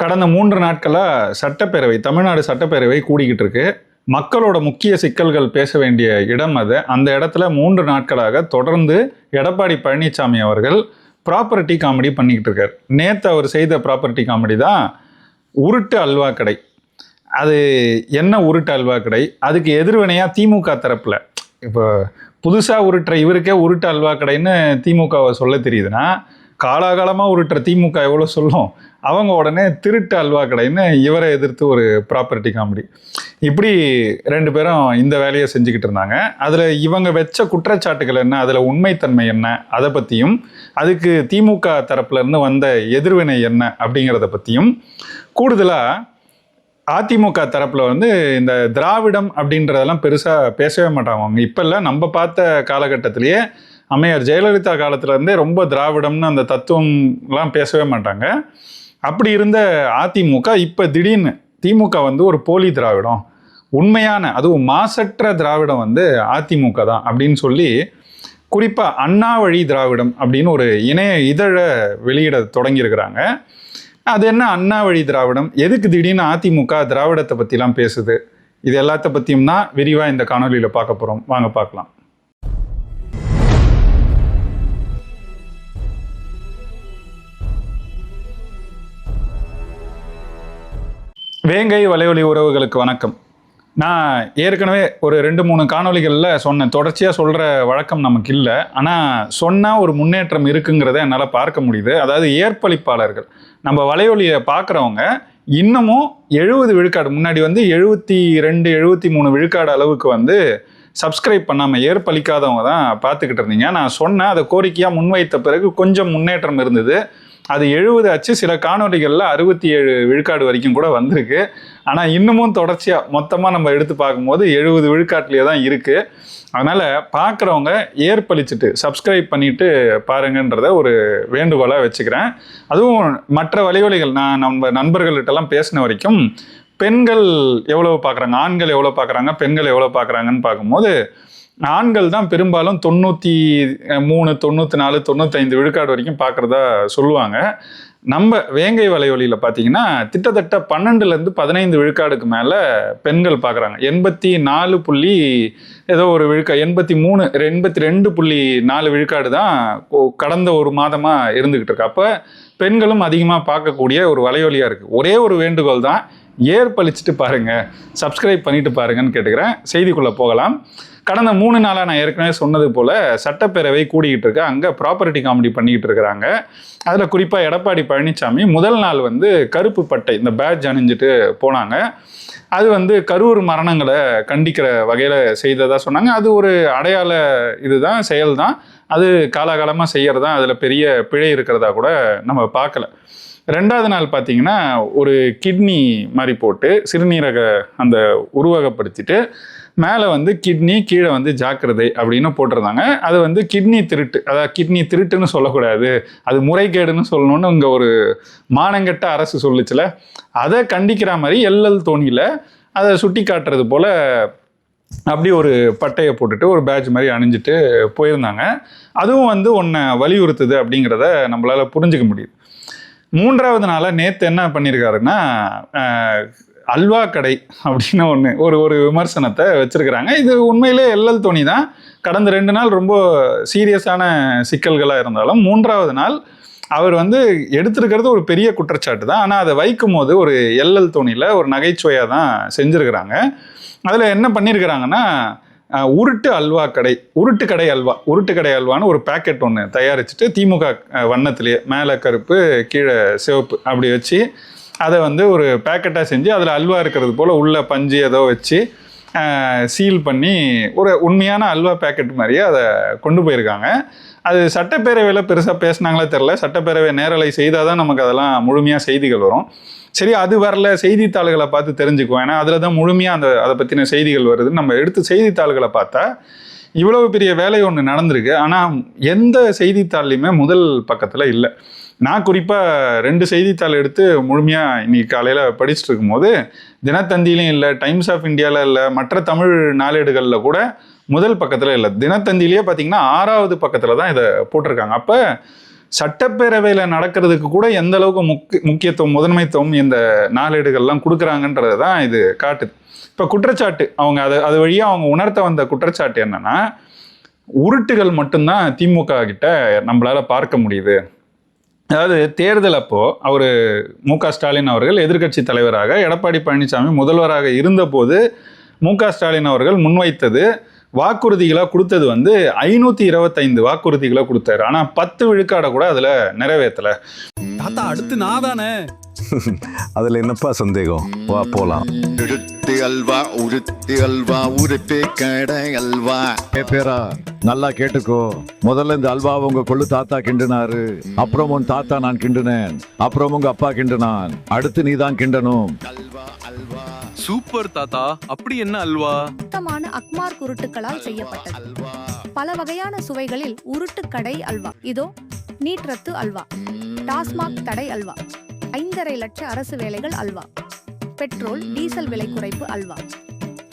கடந்த மூன்று நாட்களாக சட்டப்பேரவை தமிழ்நாடு சட்டப்பேரவை கூடிக்கிட்டு இருக்கு. மக்களோட முக்கிய சிக்கல்கள் பேச வேண்டிய இடம் அது. அந்த இடத்துல மூன்று நாட்களாக தொடர்ந்து எடப்பாடி பழனிசாமி அவர்கள் ப்ராப்பர்ட்டி காமெடி பண்ணிக்கிட்டு இருக்கார். நேற்று அவர் செய்த ப்ராப்பர்ட்டி காமெடி தான் உருட்டு அல்வா கடை. அது என்ன உருட்டு அல்வா கடை? அதுக்கு எதிர்வினையாக திமுக தரப்பில். இப்போ புதுசாக உருட்டுற இவருக்கே உருட்டு அல்வா கடைன்னு திமுகவை சொல்ல தெரியுதுன்னா காலாகாலமாக உருட்டுற திமுக எவ்வளோ சொல்லும்? அவங்க உடனே திருட்டு அல்வா கடைன்னு இவரை எதிர்த்து ஒரு ப்ராப்பர்ட்டி காமெடி இப்படி ரெண்டு பேரும் இந்த வேலையை செஞ்சுக்கிட்டு இருந்தாங்க. அதில் இவங்க வச்ச குற்றச்சாட்டுகள் என்ன அதில் உண்மைத்தன்மை என்ன அதை பற்றியும் அதுக்கு திமுக தரப்புலேருந்து வந்த எதிர்வினை என்ன அப்படிங்கிறத பற்றியும் கூடுதலாக அதிமுக தரப்பில் வந்து இந்த திராவிடம் அப்படின்றதெல்லாம் பெருசாக பேசவே மாட்டாங்க அவங்க. இப்போல்லாம் நம்ம பார்த்த காலகட்டத்திலேயே அம்மையார் ஜெயலலிதா காலத்துலேருந்தே ரொம்ப திராவிடம்னு அந்த தத்துவம்லாம் பேசவே மாட்டாங்க. அப்படி இருந்த அதிமுக இப்போ திடீர்னு திமுக வந்து ஒரு போலி திராவிடம். உண்மையான அதுவும் மாசற்ற திராவிடம் வந்து அதிமுக தான் அப்படின்னு சொல்லி குறிப்பாக அண்ணா வழி திராவிடம் அப்படின்னு ஒரு இணைய இதழை வெளியிட தொடங்கியிருக்கிறாங்க. அது என்ன அண்ணா வழி திராவிடம்? எதுக்கு திடீர்னு அதிமுக திராவிடத்தை பற்றிலாம் பேசுது? இது எல்லாத்த பற்றியும் தான் விரிவாக இந்த காணொலியில் பார்க்க போகிறோம் வாங்க பார்க்கலாம். வேங்கை வலையொலி உறவுகளுக்கு வணக்கம். நான் ஏற்கனவே ஒரு ரெண்டு மூணு காணொளிகளில் சொன்னேன். தொடர்ச்சியாக சொல்கிற வழக்கம் நமக்கு இல்லை. ஆனால் சொன்னால் ஒரு முன்னேற்றம் இருக்குங்கிறத என்னால் பார்க்க முடியுது. அதாவது ஏற்பளிப்பாளர்கள். நம்ம வலையொலியை பார்க்குறவங்க இன்னமும் எழுபது விழுக்காடு முன்னாடி வந்து எழுபத்தி ரெண்டு எழுபத்தி மூணு விழுக்காடு அளவுக்கு வந்து சப்ஸ்கிரைப் பண்ணாமல் ஏற்பளிக்காதவங்க தான் பார்த்துக்கிட்டு இருந்தீங்க. நான் சொன்னேன் அதை கோரிக்கையாக முன்வைத்த பிறகு கொஞ்சம் முன்னேற்றம் இருந்தது. அது எழுபது ஆச்சு சில காணொலிகளில் அறுபத்தி ஏழு விழுக்காடு வரைக்கும் கூட வந்திருக்கு. ஆனால் இன்னமும் தொடர்ச்சியாக மொத்தமாக நம்ம எடுத்து பார்க்கும்போது எழுபது விழுக்காட்டிலே தான் இருக்குது அதனால் பார்க்குறவங்க ஏற்பளிச்சுட்டு சப்ஸ்கிரைப் பண்ணிட்டு பாருங்கன்றத ஒரு வேண்டுகோளாக வச்சுக்கிறேன். அதுவும் மற்ற வழிவழிகள் நான் நம்ம நண்பர்கள்கிட்டலாம் பேசின வரைக்கும் பெண்கள் எவ்வளோ பார்க்குறாங்க ஆண்கள் எவ்வளோ பார்க்குறாங்க பெண்கள் எவ்வளோ பார்க்குறாங்கன்னு பார்க்கும்போது ஆண்கள் தான் பெரும்பாலும் தொண்ணூற்றி மூணு தொண்ணூற்றி நாலு தொண்ணூத்தைந்து விழுக்காடு வரைக்கும் பார்க்குறதா சொல்லுவாங்க. நம்ம வேங்கை வலைவலியில் பார்த்தீங்கன்னா கிட்டத்தட்ட பன்னெண்டுலேருந்து பதினைந்து விழுக்காடுக்கு மேலே பெண்கள் பார்க்குறாங்க. எண்பத்தி நாலு புள்ளி ஏதோ ஒரு விழுக்கா எண்பத்தி மூணு எண்பத்தி ரெண்டு புள்ளி நாலு விழுக்காடு தான் கடந்த ஒரு மாதமாக இருந்துக்கிட்டு இருக்கு. அப்போ பெண்களும் அதிகமாக பார்க்கக்கூடிய ஒரு வலைவலியாக இருக்குது ஒரே ஒரு வேண்டுகோள் தான் ஏற்பளிச்சுட்டு பாருங்கள் சப்ஸ்கிரைப் பண்ணிட்டு பாருங்கன்னு கேட்டுக்கிறேன். செய்திக்குள்ளே போகலாம். கடந்த மூணு நாளாக நான் ஏற்கனவே சொன்னது போல் சட்டப்பேரவை கூடிக்கிட்டு இருக்கு. அங்கே ப்ராப்பர்ட்டி காமெடி பண்ணிக்கிட்டு இருக்கிறாங்க. அதில் குறிப்பாக எடப்பாடி பழனிசாமி முதல் நாள் வந்து கருப்பு பட்டை இந்த பேட்ஜ் அணிஞ்சிட்டு போனாங்க. அது வந்து கரூர் மரணங்களை கண்டிக்கிற வகையில் செய்ததாக சொன்னாங்க. அது ஒரு அடையாள இதுதான் செயல் தான் அது காலாகாலமாக செய்கிறது தான் அதில் பெரிய பிழை இருக்கிறதா கூட நம்ம பார்க்கல. ரெண்டாவது நாள் பார்த்தீங்கன்னா ஒரு கிட்னி மாதிரி போட்டு சிறுநீரக அந்த உருவகப்படுத்திட்டு மேலே வந்து கிட்னி கீழே வந்து ஜாக்கிரதை அப்படின்னு போட்டிருந்தாங்க. அது வந்து கிட்னி திருட்டு. அதாவது கிட்னி திருட்டுன்னு சொல்லக்கூடாது. அது முறைகேடுன்னு சொல்லணும்னு இங்கே ஒரு மானங்கெட்ட அரசு சொல்லுச்சுல. அதை கண்டிக்கிற மாதிரி எல்எல் தோணியில் அதை சுட்டி காட்டுறது போல் அப்படி ஒரு பட்டையை போட்டுட்டு ஒரு பேட்ச் மாதிரி அணிஞ்சிட்டு போயிருந்தாங்க. அதுவும் வந்து ஒன்றை வலியுறுத்துது அப்படிங்கிறத நம்மளால் புரிஞ்சுக்க முடியுது. மூன்றாவது நாளாக நேற்று என்ன பண்ணியிருக்காருன்னா அல்வா கடை அப்படின்னு ஒன்று ஒரு ஒரு விமர்சனத்தை வச்சுருக்கிறாங்க. இது உண்மையிலே எல்எல் தோனி தான். கடந்த ரெண்டு நாள் ரொம்ப சீரியஸான சிக்கல்களாக இருந்தாலும் மூன்றாவது நாள் அவர் வந்து எடுத்திருக்கிறது ஒரு பெரிய குற்றச்சாட்டு தான். ஆனால் அதை வைக்கும் போது ஒரு எல்எல் தோனியில் ஒரு நகைச்சுவையாக தான் செஞ்சுருக்கிறாங்க. அதில் என்ன பண்ணியிருக்கிறாங்கன்னா உருட்டு அல்வா கடை உருட்டு கடை அல்வா உருட்டு கடை அல்வான்னு ஒரு பேக்கெட் ஒன்று தயாரிச்சுட்டு திமுக வண்ணத்திலேயே மேலே கருப்பு கீழே சிவப்பு அப்படி வச்சு அதை வந்து ஒரு பேக்கெட்டாக செஞ்சு அதில் அல்வா இருக்கிறது போல் உள்ள பஞ்சு ஏதோ வச்சு சீல் பண்ணி ஒரு உண்மையான அல்வா பேக்கெட் மாதிரியே அதை கொண்டு போயிருக்காங்க. அது சட்டப்பேரவையில் பெருசாக பேசுனாங்களே தெரில சட்டப்பேரவை நேரலை செய்தால் தான் நமக்கு அதெல்லாம் முழுமையாக செய்திகள் வரும். சரி அது வரல. செய்தித்தாள்களை பார்த்து தெரிஞ்சுக்குவோம். ஏன்னா அதில் தான் முழுமையாக அந்த அதை பற்றின செய்திகள் வருது நம்ம எடுத்து செய்தித்தாள்களை பார்த்தா இவ்வளவு பெரிய வேலை ஒன்று நடந்திருக்கு. ஆனால் எந்த செய்தித்தாள்லையுமே முதல் பக்கத்தில் இல்லை. நான் குறிப்பாக ரெண்டு செய்தித்தாள் எடுத்து முழுமையாக இன்னைக்கு காலையில் படிச்சுட்டு இருக்கும்போது தினத்தந்திலையும் இல்லை டைம்ஸ் ஆஃப் இந்தியாவில் இல்லை மற்ற தமிழ் நாளேடுகளில் கூட முதல் பக்கத்தில் இல்லை. தினத்தந்திலேயே பார்த்தீங்கன்னா ஆறாவது பக்கத்தில் தான் இதை போட்டிருக்காங்க. அப்போ சட்டப்பேரவையில் நடக்கிறதுக்கு கூட எந்த அளவுக்கு முக்கிய முக்கியத்துவம் முதன்மைத்துவம் இந்த நாளேடுகள்லாம் கொடுக்குறாங்கன்றது தான் இது காட்டுது. இப்போ குற்றச்சாட்டு அவங்க அது அது வழியாக அவங்க உணர்த்த வந்த குற்றச்சாட்டு என்னென்னா உருட்டுகள் மட்டும்தான் திமுக கிட்ட நம்மளால் பார்க்க முடியுது. அதாவது தேர்தல் அப்போ அவர் மு க ஸ்டாலின் அவர்கள் எதிர்க்கட்சி தலைவராக எடப்பாடி பழனிசாமி முதல்வராக இருந்தபோது மு க ஸ்டாலின் அவர்கள் முன்வைத்தது வாக்குறுதிகளாக கொடுத்தது வந்து ஐநூற்றி இருபத்தைந்து வாக்குறுதிகளை கொடுத்தாரு. ஆனால் பத்து விழுக்காடை கூட அதில் நிறைவேற்றலை தாத்தா அடுத்து நான் தானே? அதுல என்னப்பா சந்தேகம்? வா உருட்டு அல்வா உருட்டு அல்வா உருட்டு கடை அல்வா. ஏ பேரா நல்லா கேட்டுக்கோ. முதல்ல இந்த அல்வா உங்க கொள்ளு தாத்தா கிண்டுனாரு. அப்புறம் உன் தாத்தா நான் கிண்டுனேன். அப்புறம் உங்க அப்பா கிண்டுனான். அடுத்து நீ தான் கிண்டணும். அல்வா அல்வா. சூப்பர் தாத்தா. அப்படி என்ன அல்வா? சுத்தமான அக்மார் குருட்டுகளால் செய்யப்பட்டது. அல்வா. பல வகையான சுவைகளில் உருட்டு கடை அல்வா. இதோ நீட் ரத்து அல்வா டாஸ்மாக் தடை அல்வா. ஐந்தரை லட்ச அரசு வேலைகள் அல்வா. பெட்ரோல் டீசல் விலை குறைப்பு அல்வா.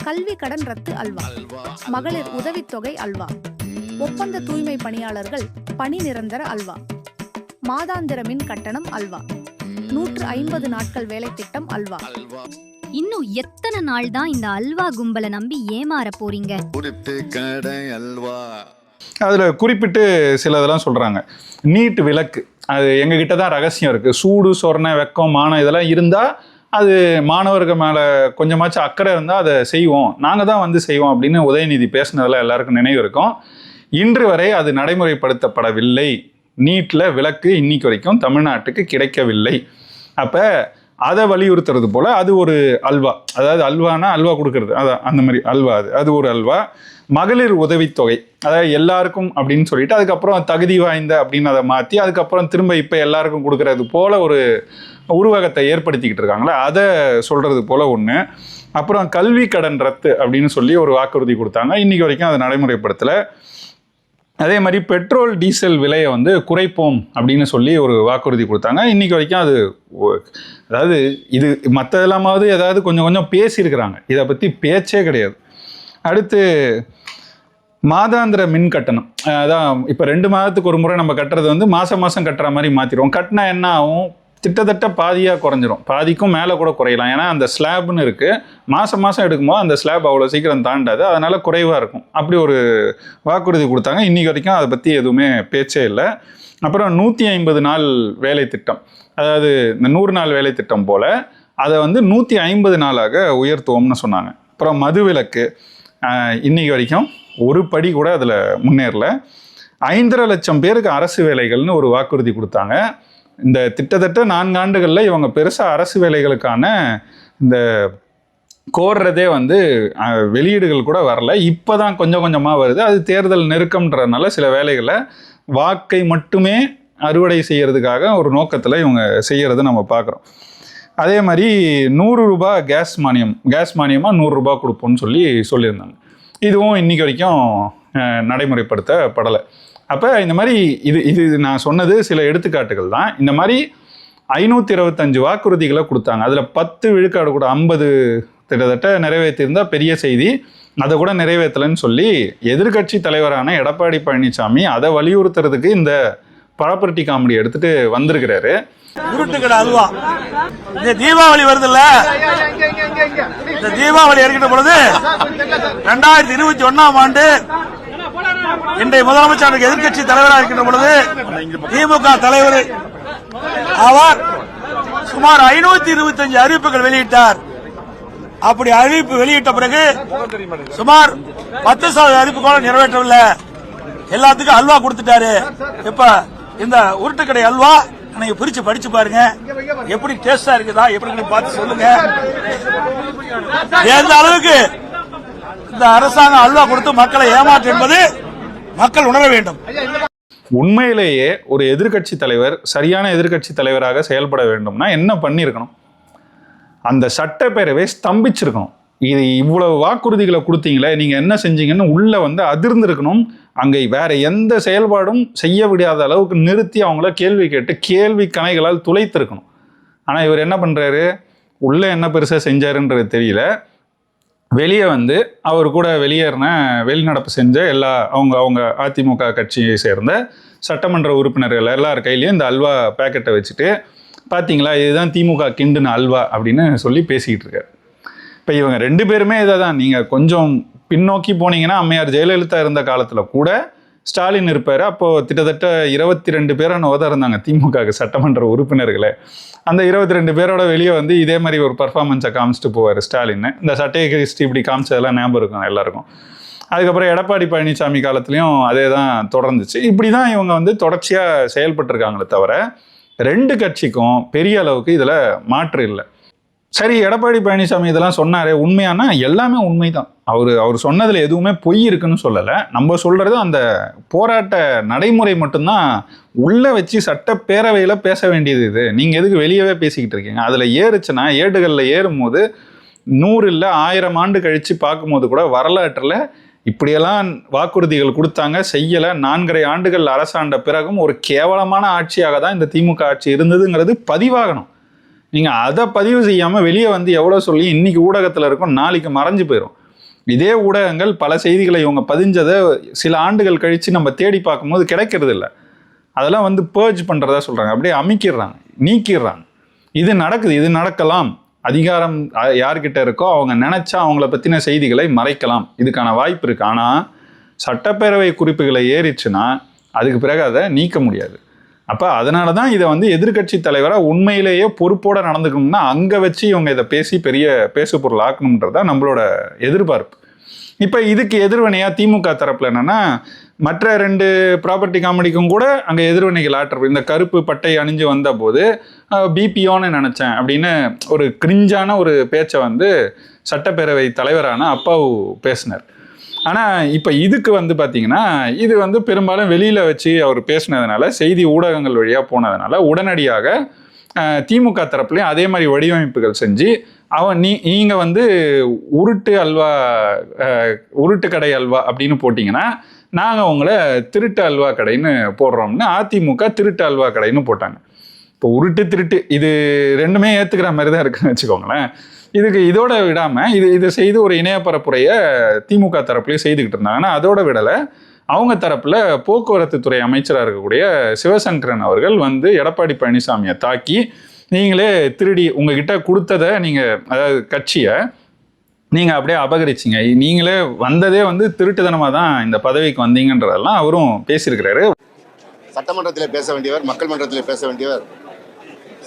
கல்வி கடன் ரத்து அல்வா. மகளிர் உதவித்தொகை அல்வா. ஒப்பந்த தூய்மை பணியாளர்கள் பணி நிரந்தர அல்வா. மாதாந்திர மின் கட்டணம் அல்வா. நூற்று ஐம்பது நாட்கள் வேலை திட்டம் அல்வா. இன்னும் எத்தனை நாள் தான் இந்த அல்வா கும்பலை நம்பி ஏமாற போறீங்க? உருட்டு கடை அல்வா. அதில் குறிப்பிட்டு சில இதெல்லாம் சொல்கிறாங்க நீட் விளக்கு. அது எங்ககிட்ட தான் ரகசியம் இருக்குது சூடு சொரணை வெக்கம் மானம் இதெல்லாம் இருந்தால் அது மாணவர்கள் மேலே கொஞ்சமாச்சும் அக்கறை இருந்தால் அதை செய்வோம். நாங்கள் தான் வந்து செய்வோம் அப்படின்னு உதயநிதி பேசினதில் எல்லாருக்கும் நினைவு இருக்கும். இன்று வரை அது நடைமுறைப்படுத்தப்படவில்லை. நீட்டில் விளக்கு இன்னைக்கு வரைக்கும் தமிழ்நாட்டுக்கு கிடைக்கவில்லை. அப்போ அதை வலியுறுத்துறது போல் அது ஒரு அல்வா. அதாவது அல்வானா அல்வா கொடுக்கறது. அதான் அந்த மாதிரி அல்வா அது. அது ஒரு அல்வா. மகளிர் உதவித்தொகை. அதாவது எல்லாருக்கும் அப்படின்னு சொல்லிட்டு அதுக்கப்புறம் தகுதி வாய்ந்த அப்படின்னு அதை மாற்றி அதுக்கப்புறம் திரும்ப இப்போ எல்லாருக்கும் கொடுக்கறது போல் ஒரு உருவகத்தை ஏற்படுத்திக்கிட்டு இருக்காங்களே அதை சொல்கிறது போல் ஒன்று அப்புறம் கல்வி கடன் ரத்து அப்படின்னு சொல்லி ஒரு வாக்குறுதி கொடுத்தாங்க. இன்றைக்கி வரைக்கும் அதை நடைமுறைப்படுத்தலை. அதே மாதிரி பெட்ரோல் டீசல் விலையை வந்து குறைப்போம் அப்படின்னு சொல்லி ஒரு வாக்குறுதி கொடுத்தாங்க. இன்னைக்கு வரைக்கும் அது அதாவது இது மற்றதெல்லாமாவது ஏதாவது கொஞ்சம் கொஞ்சம் பேசியிருக்கிறாங்க. இதை பற்றி பேச்சே கிடையாது. அடுத்து மாதாந்திர மின் கட்டணம். அதான் இப்போ ரெண்டு மாதத்துக்கு ஒரு முறை நம்ம கட்டுறது வந்து மாதம் மாதம் கட்டுற மாதிரி மாற்றிடுவோம் கட்டினா என்ன ஆகும்? கிட்டத்தட்ட பாதியாக குறைஞ்சிரும். பாதிக்கும் மேலே கூட குறையலாம். ஏன்னா அந்த ஸ்லாப்னு இருக்குது மாதம் மாதம் எடுக்கும்போது அந்த ஸ்லாப் அவ்வளோ சீக்கிரம் தாண்டாது. அதனால் குறைவாக இருக்கும். அப்படி ஒரு வாக்குறுதி கொடுத்தாங்க. இன்றைக்கி வரைக்கும் அதை பற்றி எதுவுமே பேச்சே இல்லை. அப்புறம் நூற்றி ஐம்பது நாள் வேலை திட்டம். அதாவது இந்த நூறு நாள் வேலை திட்டம் போல் அதை வந்து நூற்றி ஐம்பது நாளாக உயர்த்துவோம்னு சொன்னாங்க. அப்புறம் மதுவிலக்கு. ஆஹ், இன்னைக்கு வரைக்கும் ஒரு படி கூட அதில் முன்னேறல. ஐந்தரை லட்சம் பேருக்கு அரசு வேலைகள்னு ஒரு வாக்குறுதி கொடுத்தாங்க. இந்த திட்டத்தட்ட நான்கு ஆண்டுகளில் இவங்க பெருசாக அரசு வேலைகளுக்கான இந்த கோர்றதே வந்து வெளியீடுகள் கூட வரல. இப்போ தான் கொஞ்சம் கொஞ்சமாக வருது. அது தேர்தல் நெருக்கம்ன்றதுனால சில வேலைகளை வாக்கை மட்டுமே அறுவடை செய்கிறதுக்காக ஒரு நோக்கத்தில் இவங்க செய்கிறத நம்ம பார்க்குறோம் அதே மாதிரி நூறு ரூபா கேஸ் மானியம் கேஸ் மானியமாக நூறுரூபா கொடுப்போம்னு சொல்லி சொல்லியிருந்தாங்க. இதுவும் இன்றைக்கி வரைக்கும் நடைமுறைப்படுத்தப்படலை. அப்போ இந்த மாதிரி இது இது நான் சொன்னது சில எடுத்துக்காட்டுகள் தான். இந்த மாதிரி ஐநூற்றி இருபத்தஞ்சு வாக்குறுதிகளை கொடுத்தாங்க. அதில் பத்து விழுக்காடு கூட ஐம்பது கிட்டத்தட்ட நிறைவேற்றியிருந்தால் பெரிய செய்தி. அதை கூட நிறைவேற்றலைன்னு சொல்லி எதிர்க்கட்சி தலைவரான எடப்பாடி பழனிசாமி அதை வலியுறுத்துறதுக்கு இந்த பழப்பரட்டி காமெடி எடுத்துகிட்டு வந்திருக்கிறாரு. உருட்டுக்கடை அல்வா இந்த தீபாவளி வருதுல்ல? இந்த தீபாவளி இருக்கின்ற பொழுது ரெண்டாயிரத்தி இருபத்தி ஒன்னாம் ஆண்டு இன்றைய முதலமைச்சருக்கு எதிர்க்கட்சி தலைவராக இருக்கின்ற பொழுது திமுக தலைவர் அவர் சுமார் ஐநூத்தி இருபத்தஞ்சு அறிவிப்புகள் வெளியிட்டார். அப்படி அறிவிப்பு வெளியிட்ட பிறகு சுமார் பத்து சதவீத அறிவிப்பு கூட நிறைவேற்றவில்லை. எல்லாத்துக்கும் அல்வா கொடுத்துட்டாரு. இப்ப இந்த உருட்டுக்கடை அல்வா நீங்க பிரிச்சு படிச்சு பாருங்க. எப்படி டேஸ்டா இருக்குதா எப்படி பார்த்து சொல்லுங்க. எந்த அளவுக்கு இந்த அரசாங்கம் அல்வா கொடுத்து மக்களை ஏமாற்று என்பது மக்கள் உணர வேண்டும். உண்மையிலேயே ஒரு எதிர்க்கட்சி தலைவர் சரியான எதிர்கட்சி தலைவராக செயல்பட வேண்டும்னா என்ன பண்ணியிருக்கணும்? அந்த சட்டப்பேரவை ஸ்தம்பிச்சிருக்கணும். இது இவ்வளவு வாக்குறுதிகளை கொடுத்தீங்களே நீங்க என்ன செஞ்சீங்கன்னு உள்ள வந்து அதிர்ந்திருக்கணும். அங்கே வேற எந்த செயல்பாடும் செய்ய விடாத அளவுக்கு நிறுத்தி அவங்கள கேள்வி கேட்டு கேள்வி கணைகளால் துளைத்திருக்கணும். ஆனால் இவர் என்ன பண்ணுறாரு உள்ள என்ன பெருசாக செஞ்சாருன்றது தெரியல. வெளியே வந்து அவர் கூட வெளியேறின வெளிநடப்பு செஞ்ச எல்லா அவங்க அவங்க அதிமுக கட்சியை சேர்ந்த சட்டமன்ற உறுப்பினர்கள் எல்லார் கையிலையும் இந்த அல்வா பேக்கெட்டை வச்சுட்டு பார்த்தீங்களா இதுதான் திமுக கிண்டுன அல்வா அப்படின்னு சொல்லி பேசிக்கிட்டு இருக்காரு. இப்போ இவங்க ரெண்டு பேருமே இதை தான் நீங்கள் கொஞ்சம் பின்னோக்கி போனீங்கன்னா அம்மையார் ஜெயலலிதா இருந்த காலத்தில் கூட ஸ்டாலின் இருப்பார். அப்போது கிட்டத்தட்ட இருபத்தி ரெண்டு பேரை தான் இருந்தாங்க திமுக சட்டமன்ற உறுப்பினர்களே. அந்த இருபத்தி ரெண்டு பேரோட வெளியே வந்து இதே மாதிரி ஒரு பர்ஃபார்மன்ஸை காமிச்சிட்டு போவார் ஸ்டாலின் இந்த சட்டைய கிறிஸ்டி இப்படி காமிச்சதெல்லாம் ஞாபகம் இருக்கும் எல்லாருக்கும். அதுக்கப்புறம் எடப்பாடி பழனிசாமி காலத்துலேயும் அதே தான் தொடர்ந்துச்சு. இப்படி தான் இவங்க வந்து தொடர்ச்சியாக செயல்பட்டுருக்காங்களே தவிர ரெண்டு கட்சிக்கும் பெரிய அளவுக்கு இதில் மாற்று இல்லை. சரி எடப்பாடி பழனிசாமி இதெல்லாம் சொன்னார். உண்மையானா? எல்லாமே உண்மைதான். அவர் அவர் சொன்னதில் எதுவுமே பொய் இருக்குன்னு சொல்லலை. நம்ம சொல்கிறது அந்த போராட்ட நடைமுறை மட்டும்தான் உள்ளே வச்சு சட்டப்பேரவையில் பேச வேண்டியது இது. நீங்கள் எதுக்கு வெளியவே பேசிக்கிட்டு இருக்கீங்க? அதில் ஏறுச்சுன்னா ஏடுகளில் ஏறும்போது நூறு இல்லை ஆயிரம் ஆண்டு கழித்து பார்க்கும்போது கூட வரலாற்றில் இப்படியெல்லாம் வாக்குறுதிகள் கொடுத்தாங்க செய்யலை. நான்கரை ஆண்டுகள் அரசாண்ட பிறகும் ஒரு கேவலமான ஆட்சியாக தான் இந்த திமுக ஆட்சி இருந்ததுங்கிறது பதிவாகணும். நீங்கள் அதை பதிவு செய்யாமல் வெளியே வந்து எவ்வளோ சொல்லி இன்றைக்கி ஊடகத்தில் இருக்கும் நாளைக்கு மறைஞ்சு போயிடும் இதே ஊடகங்கள் பல செய்திகளை இவங்க பதிஞ்சதை சில ஆண்டுகள் கழித்து நம்ம தேடி பார்க்கும்போது கிடைக்கிறது இல்லை அதெல்லாம் வந்து பேர்ஜ் பண்ணுறதா சொல்கிறாங்க அப்படியே அமைக்கிடுறாங்க நீக்கிடுறாங்க. இது நடக்குது இது நடக்கலாம். அதிகாரம் யார்கிட்ட இருக்கோ அவங்க நினச்சா அவங்கள பற்றின செய்திகளை மறைக்கலாம். இதுக்கான வாய்ப்பு இருக்குது ஆனால் சட்டப்பேரவை குறிப்புகளை ஏறிச்சுன்னா அதுக்கு பிறகு அதை நீக்க முடியாது. அப்போ அதனால தான் இதை வந்து எதிர்க்கட்சி தலைவராக உண்மையிலேயே பொறுப்போடு நடந்துக்கணும்னா அங்கே வச்சு இவங்க இதை பேசி பெரிய பேசு பொருள் ஆக்கணுன்றதா நம்மளோட எதிர்பார்ப்பு. இப்போ இதுக்கு எதிர்வினையாக திமுக தரப்பில் என்னென்னா மற்ற ரெண்டு ப்ராப்பர்ட்டி காமெடிக்கும் கூட அங்கே எதிர்வினைகள் ஆற்ற இந்த கருப்பு பட்டை அணிஞ்சு வந்த போது பிபிஓன்னு நினச்சேன் அப்படின்னு ஒரு கிரிஞ்சான ஒரு பேச்சை வந்து சட்டப்பேரவை தலைவரான அப்பாவு பேசினார். ஆனால் இப்போ இதுக்கு வந்து பார்த்தீங்கன்னா இது வந்து பெரும்பாலும் வெளியில் வச்சு அவர் பேசினதுனால செய்தி ஊடகங்கள் வழியாக போனதுனால உடனடியாக திமுக தரப்புலையும் அதே மாதிரி வடிவமைப்புகள் செஞ்சு அவன் நீ நீங்கள் வந்து உருட்டு அல்வா உருட்டு கடை அல்வா அப்படின்னு போட்டிங்கன்னா நாங்கள் உங்களை திருட்டு அல்வா கடைன்னு போடுறோம்னு அதிமுக திருட்டு அல்வா கடைன்னு போட்டாங்க. இப்போ உருட்டு திருட்டு இது ரெண்டுமே ஏற்றுக்கிற மாதிரி தான் இருக்குன்னு வச்சுக்கோங்களேன். இதுக்கு இதோட விடாமல் இது இதை செய்து ஒரு இணைய பரப்புரையை திமுக தரப்புலேயே செய்துக்கிட்டு இருந்தாங்கன்னா அதோட விடலை. அவங்க தரப்பில் போக்குவரத்து துறை அமைச்சராக இருக்கக்கூடிய சிவசங்கரன் அவர்கள் வந்து எடப்பாடி பழனிசாமியை தாக்கி நீங்களே திருடி உங்ககிட்ட கொடுத்ததை நீங்கள் அதாவது கட்சியை நீங்கள் அப்படியே அபகரிச்சிங்க. நீங்களே வந்ததே வந்து திருட்டுத்தனமாக தான் இந்த பதவிக்கு வந்தீங்கன்றதெல்லாம் அவரும் பேசியிருக்கிறாரு. சட்டமன்றத்தில் பேச வேண்டியவர் மக்கள் மன்றத்தில் பேச வேண்டியவர்.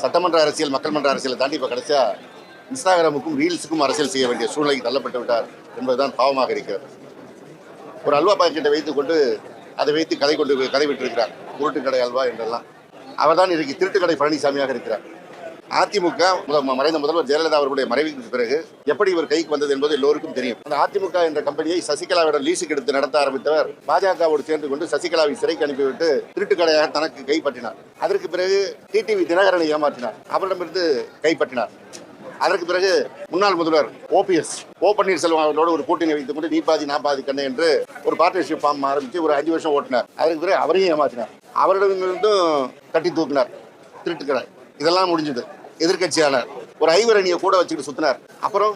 சட்டமன்ற அரசியல் மக்கள் மன்ற அரசியலை தாண்டி இப்போ கடைசியாக இன்ஸ்டாகிராமுக்கும் ரீல்ஸுக்கும் அரசியல் செய்ய வேண்டிய சூழ்நிலைக்கு தள்ளப்பட்டு விட்டார் என்பதுதான் பாவமாக இருக்கிறது. ஒரு அல்வா பாக்கெட்டை வைத்துக்கொண்டு அதை வைத்து கதை கொண்டு கதை விட்டிருக்கிறார். உருட்டுக்கடை அல்வா என்றெல்லாம். அவர் தான் இன்றைக்கு திருட்டுக்கடை பழனிசாமியாக இருக்கிறார். அதிமுக மறைந்த முதல்வர் ஜெயலலிதா அவர்களுடைய மறைவுக்கு பிறகு எப்படி இவர் கைக்கு வந்தது என்பது எல்லோருக்கும் தெரியும். அந்த அதிமுக என்ற கம்பெனியை சசிகலாவிடம் லீஸுக்கு எடுத்து நடத்த ஆரம்பித்தவர் பாஜகவோடு சேர்ந்து கொண்டு சசிகலாவை சிறைக்கு அனுப்பிவிட்டு திருட்டுக்கடையாக தனக்கு கைப்பற்றினார். அதற்கு பிறகு டிடிவி தினகரனை ஏமாற்றினார். அவரிடமிருந்து கைப்பற்றினார். அதற்கு பிறகு முன்னாள் முதல்வர் ஓபிஎஸ் ஓ பன்னீர்செல்வம் அவர்களோட ஒரு கூட்டணி வைத்துக் கொண்டு நீ பாதி நான் பாதி கண்ணு என்று ஒரு பார்ட்னர்ஷிப் ஃபார்ம் ஆரம்பித்து ஒரு அஞ்சு வருஷம் ஓட்டினார். அதற்கு பிறகு அவரையும் ஏமாற்றினார் அவரிடமிருந்தும் கட்டி தூக்கினார். திருட்டுக்கிறார் இதெல்லாம் முடிஞ்சது. எதிர்க்கட்சியானார் ஒரு ஐவர் அணியை கூட வச்சுக்கிட்டு சுத்தினார். அப்புறம்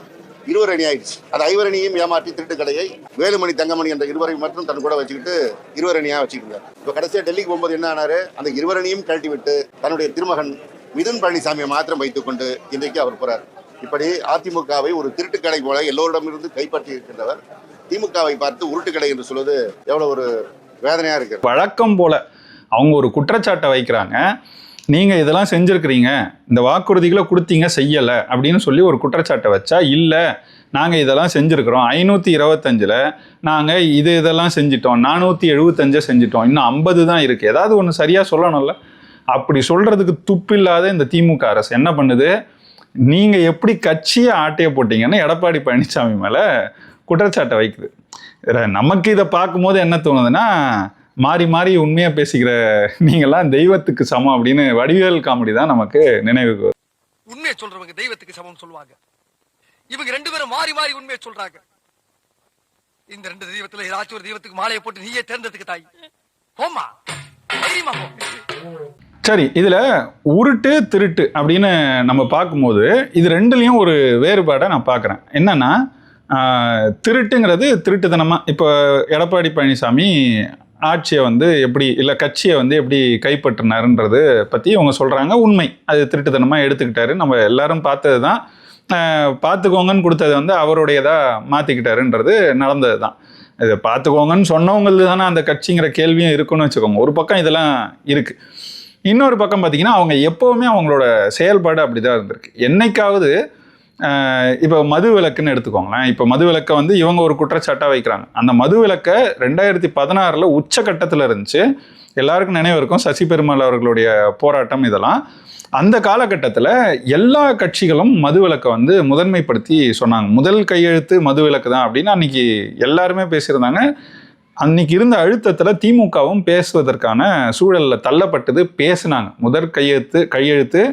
இருவர் அணி ஆயிடுச்சு. அந்த ஐவர் அணியையும் ஏமாற்றி திருட்டுக்கடையை வேலுமணி தங்கமணி என்ற இருவரை மட்டும் தன் கூட வச்சுக்கிட்டு இருவர் அணியாக வச்சுக்கிட்டு இப்போ கடைசியாக டெல்லிக்கு போகும்போது என்ன ஆனாரு? அந்த இருவரணியும் கழட்டி விட்டு தன்னுடைய திருமகன் மிதுன் பழனிசாமியை மாத்திரம் வைத்துக்கொண்டு இன்றைக்கு அவர் போறார். இப்படி அதிமுகவை ஒரு திருட்டுக்கடை போல எல்லோரிடமிருந்து கைப்பற்றி இருக்கின்றவர் திமுகவை பார்த்து உருட்டுக்கடை என்று சொல்வது எவ்வளவு ஒரு வேதனையா இருக்கு வழக்கம் போல அவங்க ஒரு குற்றச்சாட்டை வைக்கிறாங்க. நீங்கள் இதெல்லாம் செஞ்சுருக்கிறீங்க. இந்த வாக்குறுதிகளை கொடுத்தீங்க செய்யலை அப்படின்னு சொல்லி ஒரு குற்றச்சாட்டை வச்சா இல்லை நாங்கள் இதெல்லாம் செஞ்சுருக்கிறோம். ஐநூற்றி இருபத்தஞ்சில் நாங்கள் இது இதெல்லாம் செஞ்சிட்டோம். நானூற்றி எழுபத்தஞ்சை செஞ்சிட்டோம். இன்னும் ஐம்பது தான் இருக்குது ஏதாவது ஒன்று சரியாக சொல்லணும்ல? அப்படி சொல்கிறதுக்கு துப்பில்லாத இந்த திமுக அரசு என்ன பண்ணுது? நீங்கள் எப்படி கட்சியை ஆட்டைய போட்டிங்கன்னா எடப்பாடி பழனிசாமி மேலே குற்றச்சாட்டை வைக்குது. நமக்கு இதை பார்க்கும்போது என்ன தோணுதுன்னா மாறி மாறி உண்மையாக பேசிக்கிற நீங்கள்லாம் தெய்வத்துக்கு சமம் அப்படின்னு வடிவேல் காமெடி தான் நமக்கு நினைவுக்கு வரும் உண்மையை சொல்றவங்க தெய்வத்துக்கு சமம் சொல்லுவாங்க. இவங்க ரெண்டு பேரும் மாறி மாறி உண்மையை சொல்றாங்க. இந்த ரெண்டு தெய்வத்துல ஏதாச்சும் ஒரு தெய்வத்துக்கு மாலையை போட்டு நீயே தேர்ந்தெடுத்துக்க தாய். போமா தைரியமா போ. சரி இதில் உருட்டு திருட்டு அப்படின்னு நம்ம பார்க்கும்போது இது ரெண்டுலேயும் ஒரு வேறுபாடை நான் பார்க்குறேன். என்னென்னா திருட்டுங்கிறது திருட்டுத்தனமாக இப்போ எடப்பாடி பழனிசாமி ஆட்சியை வந்து எப்படி இல்லை கட்சியை வந்து எப்படி கைப்பற்றினாருன்றது பற்றி இவங்க சொல்கிறாங்க உண்மை. அது திருட்டுத்தனமாக எடுத்துக்கிட்டாரு. நம்ம எல்லாரும் பார்த்தது தான். பார்த்துக்கோங்கன்னு கொடுத்தது வந்து அவருடையதாக மாற்றிக்கிட்டாருன்றது நடந்தது தான். இதை பார்த்துக்கோங்கன்னு சொன்னவங்களுக்கு தானே அந்த கட்சிங்கிற கேள்வியும் இருக்குன்னு வச்சுக்கோங்க. ஒரு பக்கம் இதெல்லாம் இருக்குது இன்னொரு பக்கம் பார்த்தீங்கன்னா அவங்க எப்போவுமே அவங்களோட செயல்பாடு அப்படி தான் இருந்திருக்கு. என்னைக்காவது இப்போ மது விலக்குன்னு எடுத்துக்கோங்களேன். இப்போ மது விலக்கை வந்து இவங்க ஒரு குற்றச்சாட்டாக வைக்கிறாங்க. அந்த மது விளக்கை ரெண்டாயிரத்தி பதினாறில் உச்சக்கட்டத்தில் இருந்துச்சு. எல்லாருக்கும் நினைவு இருக்கும். சசி பெருமாள் அவர்களுடைய போராட்டம் இதெல்லாம். அந்த காலகட்டத்தில் எல்லா கட்சிகளும் மது விலக்கை வந்து முதன்மைப்படுத்தி சொன்னாங்க. முதல் கையெழுத்து மது விளக்கு தான் அப்படின்னு அன்றைக்கி எல்லாருமே பேசியிருந்தாங்க. அன்னைக்கு இருந்த அழுத்தத்தில் திமுகவும் பேசுவதற்கான சூழலில் தள்ளப்பட்டது பேசினாங்க. முதற் கையெழுத்து கையெழுத்து